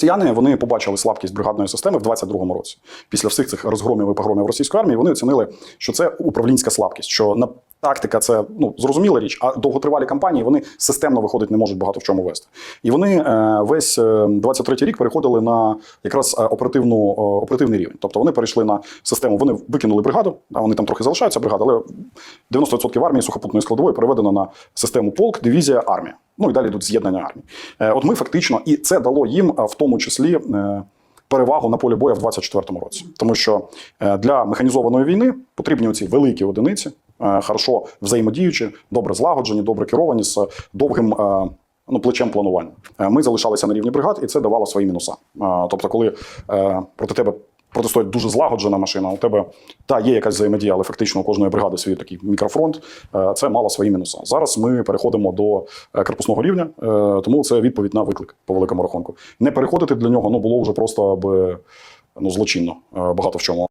Росіяни вони побачили слабкість бригадної системи в 22-му році. Після всіх цих розгромів і погромів російської армії вони оцінили, що це управлінська слабкість. Що на тактика це ну зрозуміла річ, а довготривалі кампанії вони системно виходить, не можуть багато в чому вести. І вони е, весь е, 23-й рік переходили на якраз е, оперативну е, оперативний рівень. Тобто вони перейшли на систему. Вони викинули бригаду, а вони там трохи залишаються бригада, але 90% армії сухопутної складової переведено на систему полк, дивізія, армія. Ну і далі йдуть з'єднання армії. Е, От ми фактично, і це дало їм е, в тому числі. е, Перевагу на полі бою в 24-му році, тому що для механізованої війни потрібні оці великі одиниці, хорошо взаємодіючі, добре злагоджені, добре керовані з довгим ну, плечем планування. Ми залишалися на рівні бригад, і це давало свої мінуса. Тобто, коли проти тебе протистоїть дуже злагоджена машина, у тебе та є якась взаємодія, але фактично у кожної бригади свій такий мікрофронт. е, Це мало свої мінуси. Зараз ми переходимо до е, корпусного рівня, е, тому це відповідь на виклик по великому рахунку. Не переходити для нього ну було вже просто б ну злочинно багато в чому.